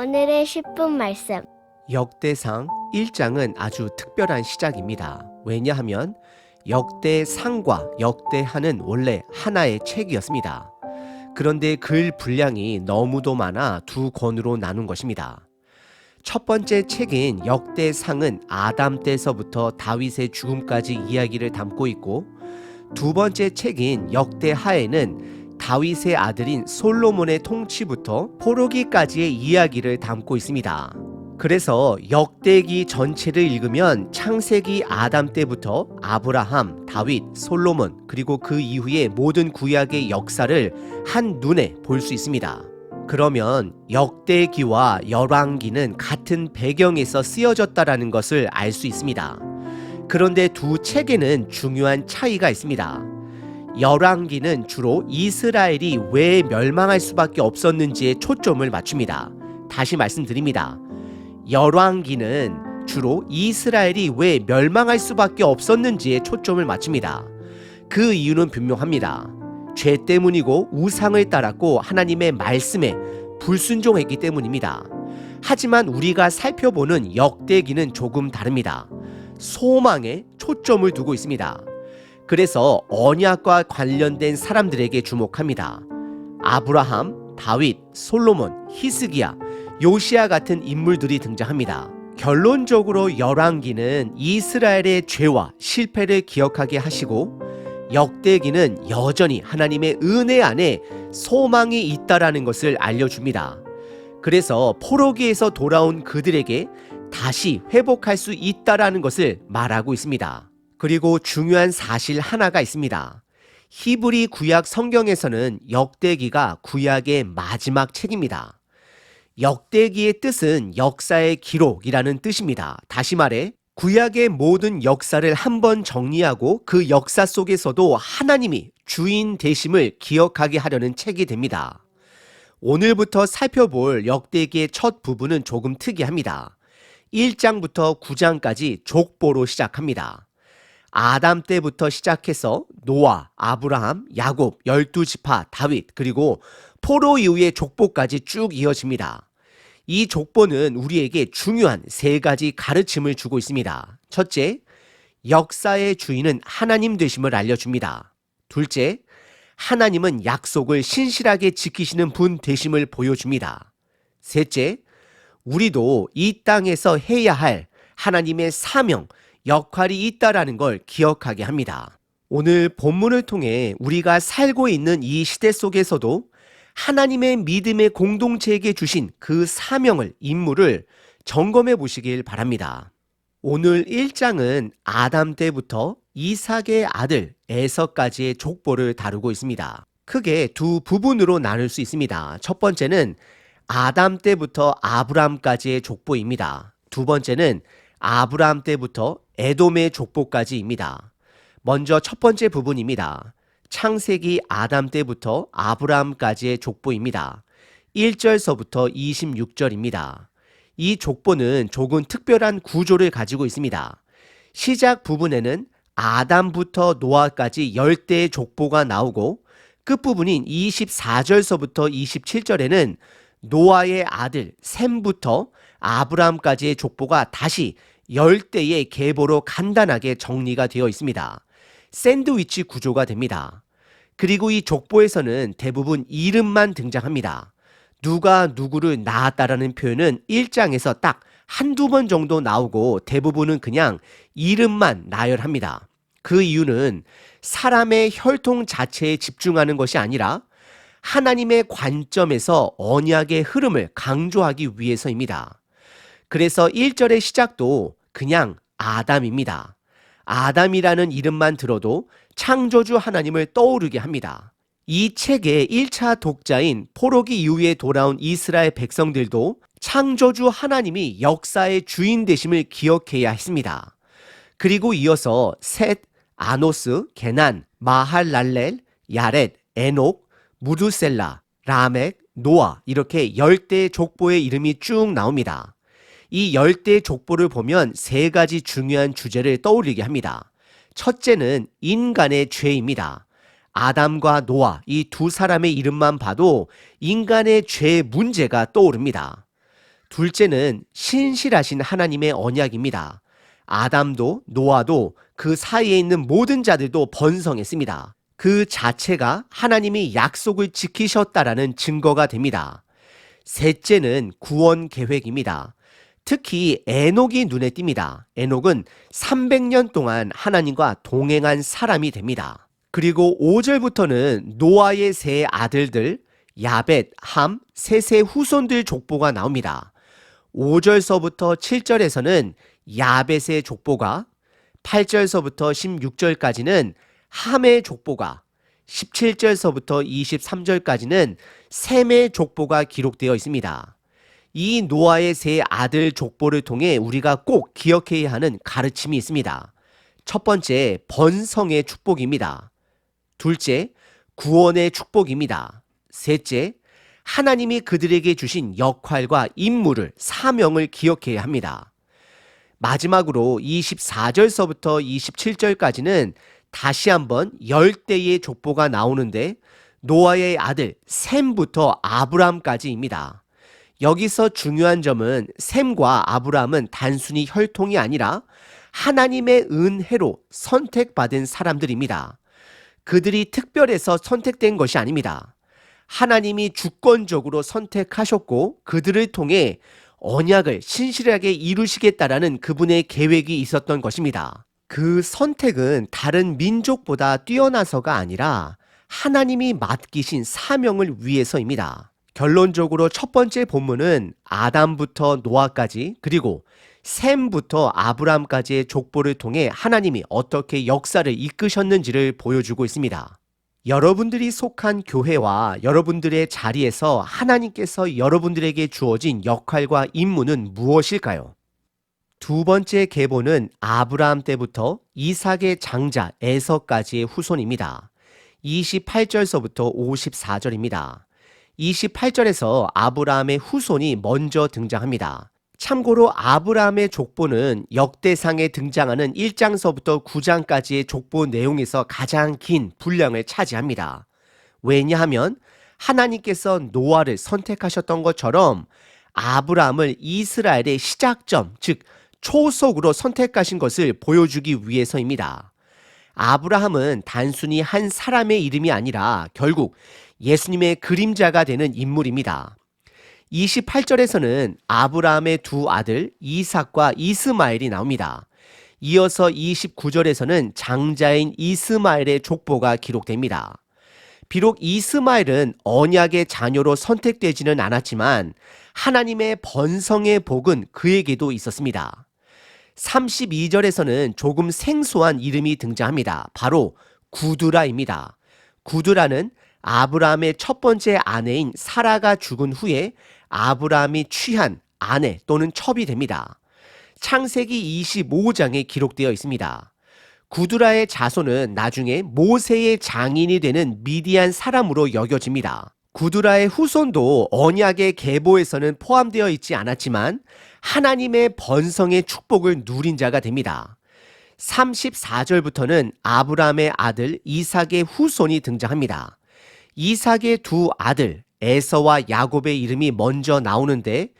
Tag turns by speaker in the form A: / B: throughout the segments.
A: 오늘의 10분 말씀.
B: 역대상 1장은 아주 특별한 시작입니다. 왜냐하면 역대상과 역대하는 원래 하나의 책이었습니다. 그런데 글 분량이 너무도 많아 두 권으로 나눈 것입니다. 첫 번째 책인 역대상은 아담 때서부터 다윗의 죽음까지 이야기를 담고 있고 두 번째 책인 역대하에는 다윗의 아들인 솔로몬의 통치부터 포로기까지의 이야기를 담고 있습니다. 그래서 역대기 전체를 읽으면 창세기 아담 때부터 아브라함, 다윗, 솔로몬 그리고 그 이후의 모든 구약의 역사를 한 눈에 볼 수 있습니다. 그러면 역대기와 열왕기는 같은 배경에서 쓰여졌다라는 것을 알 수 있습니다. 그런데 두 책에는 중요한 차이가 있습니다. 열왕기는 주로 이스라엘이 왜 멸망할 수밖에 없었는지에 초점을 맞춥니다. 다시 말씀드립니다. 열왕기는 주로 이스라엘이 왜 멸망할 수밖에 없었는지에 초점을 맞춥니다. 그 이유는 분명합니다. 죄 때문이고 우상을 따랐고 하나님의 말씀에 불순종했기 때문입니다. 하지만 우리가 살펴보는 역대기는 조금 다릅니다. 소망에 초점을 두고 있습니다. 그래서 언약과 관련된 사람들에게 주목합니다. 아브라함, 다윗, 솔로몬, 히스기야, 요시아 같은 인물들이 등장합니다. 결론적으로 열왕기는 이스라엘의 죄와 실패를 기억하게 하시고 역대기는 여전히 하나님의 은혜 안에 소망이 있다라는 것을 알려줍니다. 그래서 포로기에서 돌아온 그들에게 다시 회복할 수 있다라는 것을 말하고 있습니다. 그리고 중요한 사실 하나가 있습니다. 히브리 구약 성경에서는 역대기가 구약의 마지막 책입니다. 역대기의 뜻은 역사의 기록이라는 뜻입니다. 다시 말해, 구약의 모든 역사를 한번 정리하고 그 역사 속에서도 하나님이 주인 되심을 기억하게 하려는 책이 됩니다. 오늘부터 살펴볼 역대기의 첫 부분은 조금 특이합니다. 1장부터 9장까지 족보로 시작합니다. 아담 때부터 시작해서 노아, 아브라함, 야곱, 열두 지파, 다윗, 그리고 포로 이후의 족보까지 쭉 이어집니다. 이 족보는 우리에게 중요한 세 가지 가르침을 주고 있습니다. 첫째, 역사의 주인은 하나님 되심을 알려줍니다. 둘째, 하나님은 약속을 신실하게 지키시는 분 되심을 보여줍니다. 셋째, 우리도 이 땅에서 해야 할 하나님의 사명, 역할이 있다라는 걸 기억하게 합니다. 오늘 본문을 통해 우리가 살고 있는 이 시대 속에서도 하나님의 믿음의 공동체에게 주신 그 사명을, 임무를 점검해 보시길 바랍니다. 오늘 1장은 아담 때부터 이삭의 아들 에서까지의 족보를 다루고 있습니다. 크게 두 부분으로 나눌 수 있습니다. 첫 번째는 아담 때부터 아브람까지의 족보입니다. 두 번째는 아브람 때부터 에돔의 족보까지입니다. 먼저 첫 번째 부분입니다. 창세기 아담 때부터 아브라함까지의 족보입니다. 1절서부터 26절입니다. 이 족보는 조금 특별한 구조를 가지고 있습니다. 시작 부분에는 아담부터 노아까지 열대의 족보가 나오고 끝부분인 24절서부터 27절에는 노아의 아들 셈부터 아브라함까지의 족보가 다시 열대의 계보로 간단하게 정리가 되어 있습니다. 샌드위치 구조가 됩니다. 그리고 이 족보에서는 대부분 이름만 등장합니다. 누가 누구를 낳았다라는 표현은 1장에서 딱 한두 번 정도 나오고 대부분은 그냥 이름만 나열합니다. 그 이유는 사람의 혈통 자체에 집중하는 것이 아니라 하나님의 관점에서 언약의 흐름을 강조하기 위해서입니다. 그래서 1절의 시작도 그냥 아담입니다. 아담이라는 이름만 들어도 창조주 하나님을 떠오르게 합니다. 이 책의 1차 독자인 포로기 이후에 돌아온 이스라엘 백성들도 창조주 하나님이 역사의 주인 되심을 기억해야 했습니다. 그리고 이어서 셋, 아노스, 게난, 마할랄렐, 야렛, 에녹, 무두셀라, 라멕, 노아 이렇게 열대 족보의 이름이 쭉 나옵니다. 이 열대 족보를 보면 세 가지 중요한 주제를 떠올리게 합니다. 첫째는 인간의 죄입니다. 아담과 노아 이 두 사람의 이름만 봐도 인간의 죄 문제가 떠오릅니다. 둘째는 신실하신 하나님의 언약입니다. 아담도 노아도 그 사이에 있는 모든 자들도 번성했습니다. 그 자체가 하나님이 약속을 지키셨다라는 증거가 됩니다. 셋째는 구원 계획입니다. 특히 에녹이 눈에 띕니다. 에녹은 300년 동안 하나님과 동행한 사람이 됩니다. 그리고 5절부터는 노아의 세 아들들 야벳, 함, 셋의 후손들 족보가 나옵니다. 5절서부터 7절에서는 야벳의 족보가 8절서부터 16절까지는 함의 족보가 17절서부터 23절까지는 셈의 족보가 기록되어 있습니다. 이 노아의 세 아들 족보를 통해 우리가 꼭 기억해야 하는 가르침이 있습니다. 첫 번째, 번성의 축복입니다. 둘째, 구원의 축복입니다. 셋째, 하나님이 그들에게 주신 역할과 임무를, 사명을 기억해야 합니다. 마지막으로 24절서부터 27절까지는 다시 한번 열대의 족보가 나오는데 노아의 아들 셈부터 아브람까지입니다. 여기서 중요한 점은 셈과 아브람은 단순히 혈통이 아니라 하나님의 은혜로 선택받은 사람들입니다. 그들이 특별해서 선택된 것이 아닙니다. 하나님이 주권적으로 선택하셨고 그들을 통해 언약을 신실하게 이루시겠다라는 그분의 계획이 있었던 것입니다. 그 선택은 다른 민족보다 뛰어나서가 아니라 하나님이 맡기신 사명을 위해서입니다. 결론적으로 첫 번째 본문은 아담부터 노아까지 그리고 셈부터 아브람까지의 족보를 통해 하나님이 어떻게 역사를 이끄셨는지를 보여주고 있습니다. 여러분들이 속한 교회와 여러분들의 자리에서 하나님께서 여러분들에게 주어진 역할과 임무는 무엇일까요? 두 번째 계보는 아브라함 때부터 이삭의 장자 에서까지의 후손입니다. 28절서부터 54절입니다. 28절에서 아브라함의 후손이 먼저 등장합니다. 참고로 아브라함의 족보는 역대상에 등장하는 1장서부터 9장까지의 족보 내용에서 가장 긴 분량을 차지합니다. 왜냐하면 하나님께서 노아를 선택하셨던 것처럼 아브라함을 이스라엘의 시작점, 즉 초석으로 선택하신 것을 보여주기 위해서입니다. 아브라함은 단순히 한 사람의 이름이 아니라 결국 예수님의 그림자가 되는 인물입니다. 28절에서는 아브라함의 두 아들 이삭과 이스마엘이 나옵니다. 이어서 29절에서는 장자인 이스마엘의 족보가 기록됩니다. 비록 이스마엘은 언약의 자녀로 선택되지는 않았지만 하나님의 번성의 복은 그에게도 있었습니다. 32절에서는 조금 생소한 이름이 등장합니다. 바로 구두라입니다. 구두라는 아브라함의 첫 번째 아내인 사라가 죽은 후에 아브라함이 취한 아내 또는 첩이 됩니다. 창세기 25장에 기록되어 있습니다. 구두라의 자손은 나중에 모세의 장인이 되는 미디안 사람으로 여겨집니다. 구두라의 후손도 언약의 계보에서는 포함되어 있지 않았지만 하나님의 번성의 축복을 누린 자가 됩니다. 34절부터는 아브라함의 아들 이삭의 후손이 등장합니다. 이삭의 두 아들 에서와 야곱의 이름이 먼저 나오는데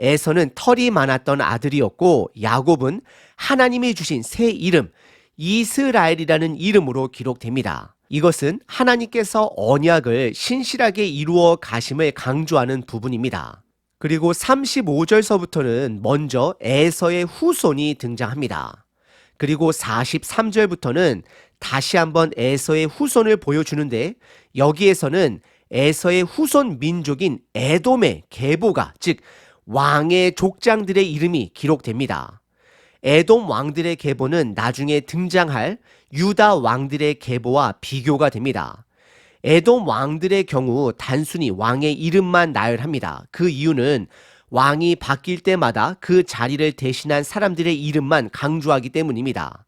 B: 에서는 털이 많았던 아들이었고 야곱은 하나님이 주신 새 이름 이스라엘이라는 이름으로 기록됩니다. 이것은 하나님께서 언약을 신실하게 이루어 가심을 강조하는 부분입니다. 그리고 35절서부터는 먼저 에서의 후손이 등장합니다. 그리고 43절부터는 다시 한번 에서의 후손을 보여주는데 여기에서는 에서의 후손 민족인 에돔의 계보가 즉 왕의 족장들의 이름이 기록됩니다. 에돔 왕들의 계보는 나중에 등장할 유다 왕들의 계보와 비교가 됩니다. 에돔 왕들의 경우 단순히 왕의 이름만 나열합니다. 그 이유는 왕이 바뀔 때마다 그 자리를 대신한 사람들의 이름만 강조하기 때문입니다.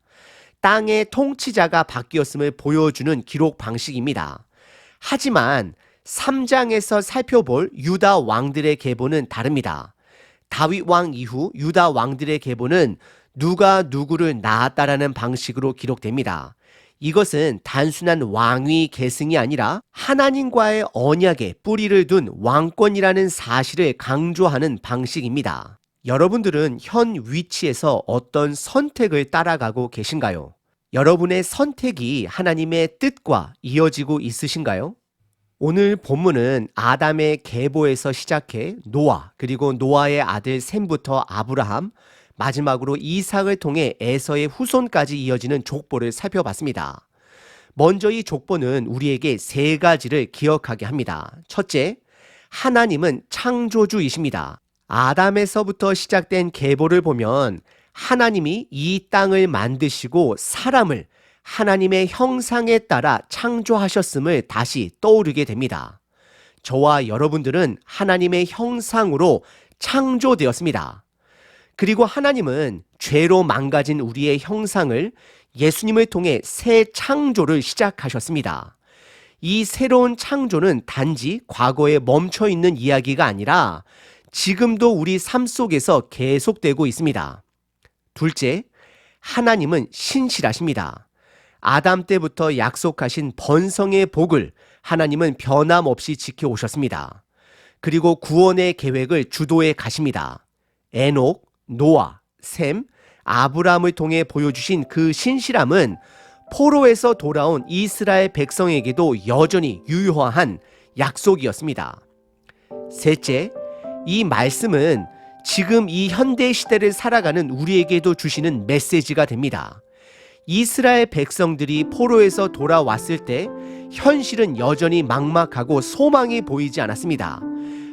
B: 땅의 통치자가 바뀌었음을 보여주는 기록 방식입니다. 하지만 3장에서 살펴볼 유다 왕들의 계보는 다릅니다. 다윗 왕 이후 유다 왕들의 계보는 누가 누구를 낳았다라는 방식으로 기록됩니다. 이것은 단순한 왕위 계승이 아니라 하나님과의 언약에 뿌리를 둔 왕권이라는 사실을 강조하는 방식입니다. 여러분들은 현 위치에서 어떤 선택을 따라가고 계신가요? 여러분의 선택이 하나님의 뜻과 이어지고 있으신가요? 오늘 본문은 아담의 계보에서 시작해 노아, 그리고 노아의 아들 셈부터 아브라함, 마지막으로 이삭을 통해 에서의 후손까지 이어지는 족보를 살펴봤습니다. 먼저 이 족보는 우리에게 세 가지를 기억하게 합니다. 첫째, 하나님은 창조주이십니다. 아담에서부터 시작된 계보를 보면 하나님이 이 땅을 만드시고 사람을 하나님의 형상에 따라 창조하셨음을 다시 떠오르게 됩니다. 저와 여러분들은 하나님의 형상으로 창조되었습니다. 그리고 하나님은 죄로 망가진 우리의 형상을 예수님을 통해 새 창조를 시작하셨습니다. 이 새로운 창조는 단지 과거에 멈춰 있는 이야기가 아니라 지금도 우리 삶 속에서 계속되고 있습니다. 둘째, 하나님은 신실하십니다. 아담 때부터 약속하신 번성의 복을 하나님은 변함없이 지켜오셨습니다. 그리고 구원의 계획을 주도해 가십니다. 에녹, 노아, 셈, 아브라함을 통해 보여주신 그 신실함은 포로에서 돌아온 이스라엘 백성에게도 여전히 유효한 약속이었습니다. 셋째, 이 말씀은 지금 이 현대 시대를 살아가는 우리에게도 주시는 메시지가 됩니다. 이스라엘 백성들이 포로에서 돌아왔을 때 현실은 여전히 막막하고 소망이 보이지 않았습니다.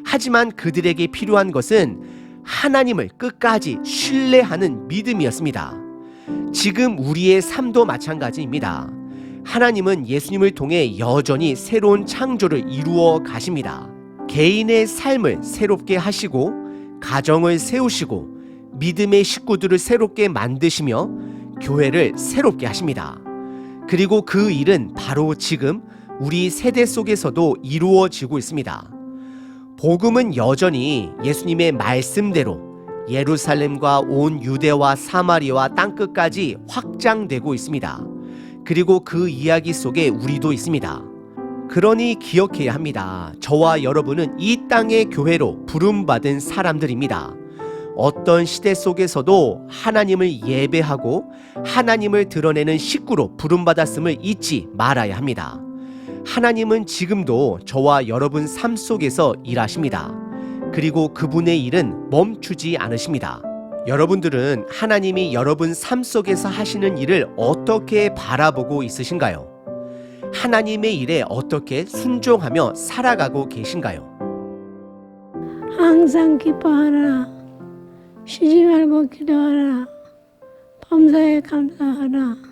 B: 하지만 그들에게 필요한 것은 하나님을 끝까지 신뢰하는 믿음이었습니다. 지금 우리의 삶도 마찬가지입니다. 하나님은 예수님을 통해 여전히 새로운 창조를 이루어 가십니다. 개인의 삶을 새롭게 하시고 가정을 세우시고 믿음의 식구들을 새롭게 만드시며 교회를 새롭게 하십니다. 그리고 그 일은 바로 지금 우리 세대 속에서도 이루어지고 있습니다. 복음은 여전히 예수님의 말씀대로 예루살렘과 온 유대와 사마리아와 땅끝까지 확장되고 있습니다. 그리고 그 이야기 속에 우리도 있습니다. 그러니 기억해야 합니다. 저와 여러분은 이 땅의 교회로 부름받은 사람들입니다. 어떤 시대 속에서도 하나님을 예배하고 하나님을 드러내는 식구로 부름받았음을 잊지 말아야 합니다. 하나님은 지금도 저와 여러분 삶 속에서 일하십니다. 그리고 그분의 일은 멈추지 않으십니다. 여러분들은 하나님이 여러분 삶 속에서 하시는 일을 어떻게 바라보고 있으신가요? 하나님의 일에 어떻게 순종하며 살아가고 계신가요?
C: 항상 기뻐하라. 쉬지 말고 기도하라. 범사에 감사하라.